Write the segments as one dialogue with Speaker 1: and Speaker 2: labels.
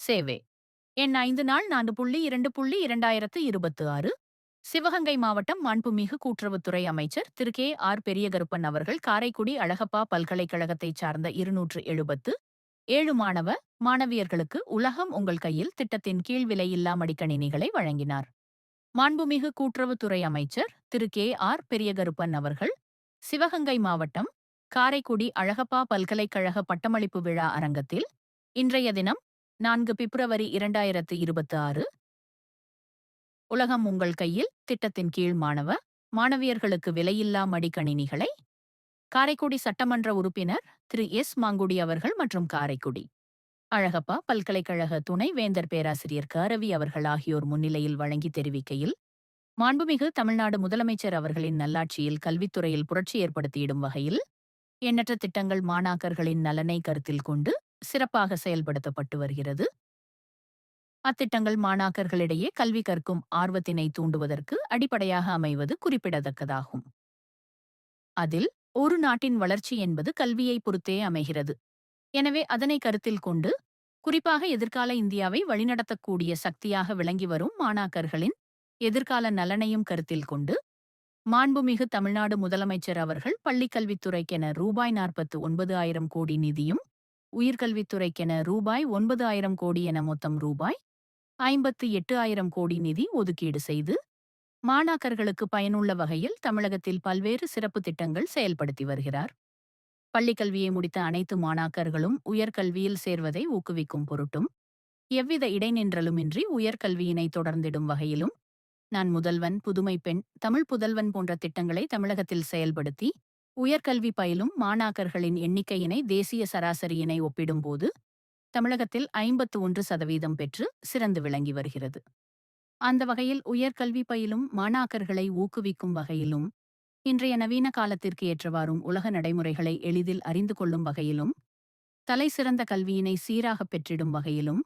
Speaker 1: சேவை. எண் ஐந்து நாள் நான்கு புள்ளி இரண்டு புள்ளி இரண்டாயிரத்து இருபத்து ஆறு சிவகங்கை மாவட்டம் மாண்புமிகு கூட்டுறவுத்துறை அமைச்சர் திரு. கே. ஆர். பெரியகருப்பன் அவர்கள் காரைக்குடி அழகப்பா பல்கலைக்கழகத்தைச் சார்ந்த இருநூற்று எழுபத்து ஏழு மாணவ மாணவியர்களுக்கு உலகம் உங்கள் கையில் திட்டத்தின் கீழ் விலையில்லா மடிக்கணினிகளை வழங்கினார். மாண்புமிகு கூட்டுறவுத்துறை அமைச்சர் திரு. கே. ஆர். பெரியகருப்பன் அவர்கள் சிவகங்கை மாவட்டம் காரைக்குடி அழகப்பா பல்கலைக்கழக பட்டமளிப்பு விழா அரங்கத்தில் இன்றைய தினம் நான்கு பிப்ரவரி இரண்டாயிரத்து இருபத்தி ஆறு உலகம் உங்கள் கையில் திட்டத்தின் கீழ் மாணவ மாணவியர்களுக்கு விலையில்லா மடிக்கணினிகளை. காரைக்குடி சட்டமன்ற உறுப்பினர் திரு. எஸ். மாங்குடி அவர்கள் மற்றும் காரைக்குடி. அழகப்பா பல்கலைக்கழக துணை வேந்தர் பேராசிரியர் கரவி அவர்கள் ஆகியோர் முன்னிலையில் வழங்கி தெரிவிக்கையில் மாண்புமிகு தமிழ்நாடு முதலமைச்சர் அவர்களின் நல்லாட்சியில் கல்வித்துறையில் புரட்சி ஏற்படுத்தியிடும் வகையில் எண்ணற்ற திட்டங்கள் மாணாக்கர்களின் நலனை கருத்தில் கொண்டு சிறப்பாக செயல்படுத்தப்பட்டு வருகிறது. அத்திட்டங்கள் மாணாக்கர்களிடையே கல்வி கற்கும் ஆர்வத்தினை தூண்டுவதற்கு அடிப்படையாக அமைவது குறிப்பிடத்தக்கதாகும். அதில் ஒரு நாட்டின் வளர்ச்சி என்பது கல்வியை பொறுத்தே அமைகிறது. எனவே அதனை கருத்தில் கொண்டு குறிப்பாக எதிர்கால இந்தியாவை வழிநடத்தக்கூடிய சக்தியாக விளங்கி வரும் மாணாக்கர்களின் எதிர்கால நலனையும் கருத்தில் கொண்டு மாண்புமிகு தமிழ்நாடு முதலமைச்சர் அவர்கள் பள்ளிக்கல்வித்துறைக்கென ரூபாய் நாற்பத்து ஒன்பது ஆயிரம் கோடி நிதியும் உயர்கல்வித்துறைக்கென ரூபாய் ஒன்பது ஆயிரம் கோடி என மொத்தம் ரூபாய் ஐம்பத்து எட்டு ஆயிரம் கோடி நிதி ஒதுக்கீடு செய்து மாணாக்கர்களுக்கு பயனுள்ள வகையில் தமிழகத்தில் பல்வேறு சிறப்பு திட்டங்கள் செயல்படுத்தி வருகிறார். பள்ளிக்கல்வியை முடித்த அனைத்து மாணாக்கர்களும் உயர்கல்வியில் சேர்வதை ஊக்குவிக்கும் பொருட்டும் எவ்வித இடைநின்றலுமின்றி உயர்கல்வியினை தொடர்ந்திடும் வகையிலும் நான் முதல்வன் புதுமை பெண் தமிழ் புதல்வன் போன்ற திட்டங்களை தமிழகத்தில் செயல்படுத்தி உயர்கல்வி பயிலும் மாணாக்கர்களின் எண்ணிக்கையினை தேசிய சராசரியினை ஒப்பிடும்போது தமிழகத்தில் ஐம்பத்து ஒன்று சதவீதம் பெற்று சிறந்து விளங்கி வருகிறது. அந்த வகையில் உயர்கல்வி பயிலும் மாணாக்கர்களை ஊக்குவிக்கும் வகையிலும் இன்றைய நவீன காலத்திற்கு ஏற்றவாறும் உலக நடைமுறைகளை எளிதில் அறிந்து கொள்ளும் வகையிலும் தலை சிறந்த கல்வியினை சீராக பெற்றிடும் வகையிலும்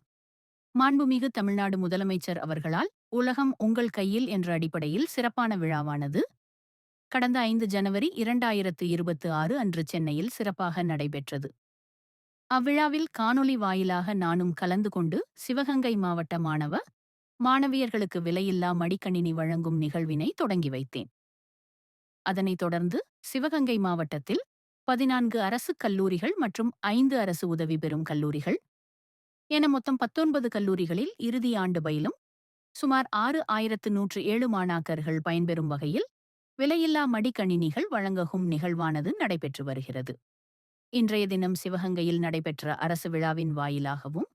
Speaker 1: மாண்புமிகு தமிழ்நாடு முதலமைச்சர் அவர்களால் உலகம் உங்கள் கையில் என்ற அடிப்படையில் சிறப்பான விழாவானது கடந்த ஐந்து ஜனவரி இரண்டாயிரத்து இருபத்தி ஆறு அன்று சென்னையில் சிறப்பாக நடைபெற்றது. அவ்விழாவில் காணொலி வாயிலாக நானும் கலந்து கொண்டு சிவகங்கை மாவட்ட மாணவ மாணவியர்களுக்கு விலையில்லா மடிக்கணினி வழங்கும் நிகழ்வினை தொடங்கி வைத்தேன். அதனைத் தொடர்ந்து சிவகங்கை மாவட்டத்தில் பதினான்கு அரசு கல்லூரிகள் மற்றும் ஐந்து அரசு உதவி பெறும் கல்லூரிகள் என மொத்தம் பத்தொன்பது கல்லூரிகளில் இறுதி ஆண்டு பயிலும் சுமார் ஆறு ஆயிரத்து நூற்று ஏழு மாணாக்கர்கள் பயன்பெறும் வகையில் விலையில்லா மடிக்கணினிகள் வழங்கும் நிகழ்வானது நடைபெற்று வருகிறது. இன்றைய தினம் சிவகங்கையில் நடைபெற்ற அரசு விழாவின் வாயிலாகவும்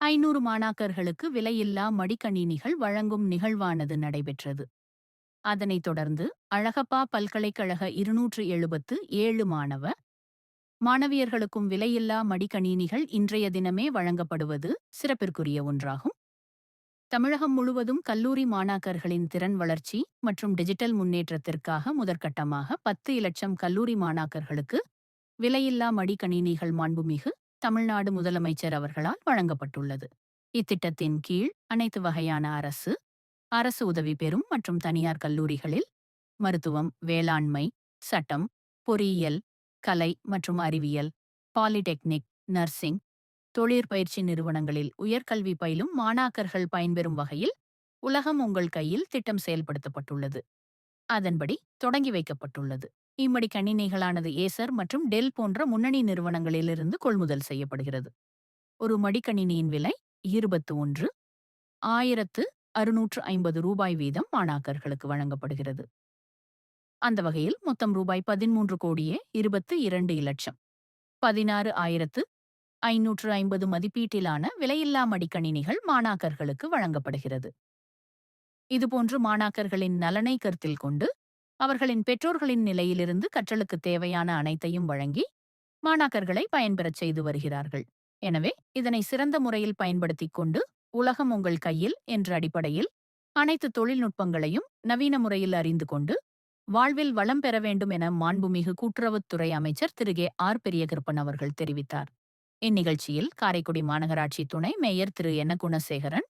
Speaker 1: ஐநூறு மாணாக்கர்களுக்கு விலையில்லா மடிக்கணினிகள் வழங்கும் நிகழ்வானது நடைபெற்றது. அதனைத் தொடர்ந்து அழகப்பா பல்கலைக்கழக இருநூற்று எழுபத்து ஏழு மாணவ மாணவியர்களுக்கும் விலையில்லா மடிக்கணினிகள் இன்றைய தினமே வழங்கப்படுவது சிறப்பிற்குரிய ஒன்றாகும். தமிழகம் முழுவதும் கல்லூரி மாணாக்கர்களின் திறன் வளர்ச்சி மற்றும் டிஜிட்டல் முன்னேற்றத்திற்காக முதற்கட்டமாக பத்து இலட்சம் கல்லூரி மாணாக்கர்களுக்கு விலையில்லா மடிக்கணினிகள் மாண்புமிகு தமிழ்நாடு முதலமைச்சர் அவர்களால் வழங்கப்பட்டுள்ளது. இத்திட்டத்தின் கீழ் அனைத்து வகையான அரசு அரசு உதவி பெறும் மற்றும் தனியார் கல்லூரிகளில் மருத்துவம் வேளாண்மை சட்டம் பொறியியல் கலை மற்றும் அறிவியல் பாலிடெக்னிக் நர்சிங் தொழிற்பயிற்சி நிறுவனங்களில் உயர்கல்வி பயிலும் மாணாக்கர்கள் பயன்பெறும் வகையில் உலகம் உங்கள் கையில் திட்டம் செயல்படுத்தப்பட்டுள்ளது. அதன்படி தொடங்கி வைக்கப்பட்டுள்ளது. இம்மடி கணினிகளானது ஏசர் மற்றும் டெல் போன்ற முன்னணி நிறுவனங்களிலிருந்து கொள்முதல் செய்யப்படுகிறது. ஒரு மடிக்கணினியின் விலை இருபத்து ஒன்று ஆயிரத்து அறுநூற்று ஐம்பது ரூபாய் வீதம் மாணாக்கர்களுக்கு வழங்கப்படுகிறது. அந்த வகையில் மொத்தம் ரூபாய் பதிமூன்று கோடியே இருபத்து இரண்டு இலட்சம் பதினாறு ஆயிரத்து ஐநூற்று ஐம்பது மதிப்பீட்டிலான விலையில்லா மடிக்கணினிகள் மாணாக்கர்களுக்கு வழங்கப்படுகிறது. இதுபோன்று மாணாக்கர்களின் நலனை கருத்தில் கொண்டு அவர்களின் பெற்றோர்களின் நிலையிலிருந்து கற்றலுக்கு தேவையான அனைத்தையும் வழங்கி மாணாக்கர்களை பயன்பெறச் செய்து வருகிறார்கள். எனவே இதனை சிறந்த முறையில் பயன்படுத்திக் கொண்டு உலகம் உங்கள் கையில் என்ற அடிப்படையில் அனைத்து தொழில்நுட்பங்களையும் நவீன முறையில் அறிந்து கொண்டு வாழ்வில் வளம் பெற வேண்டும் என மாண்புமிகு கூட்டுறவுத்துறை அமைச்சர் திரு. கே. ஆர். பெரியகருப்பன் அவர்கள் தெரிவித்தார். இந்நிகழ்ச்சியில் காரைக்குடி மாநகராட்சி துணை மேயர் திரு. என. குணசேகரன்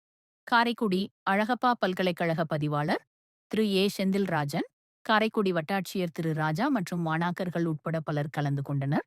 Speaker 1: காரைக்குடி அழகப்பா பல்கலைக்கழக பதிவாளர் திரு. ஏ. செந்தில்ராஜன் காரைக்குடி வட்டாட்சியர் திரு. ராஜா மற்றும் மாணாக்கர்கள் உட்பட பலர் கலந்து கொண்டனர்.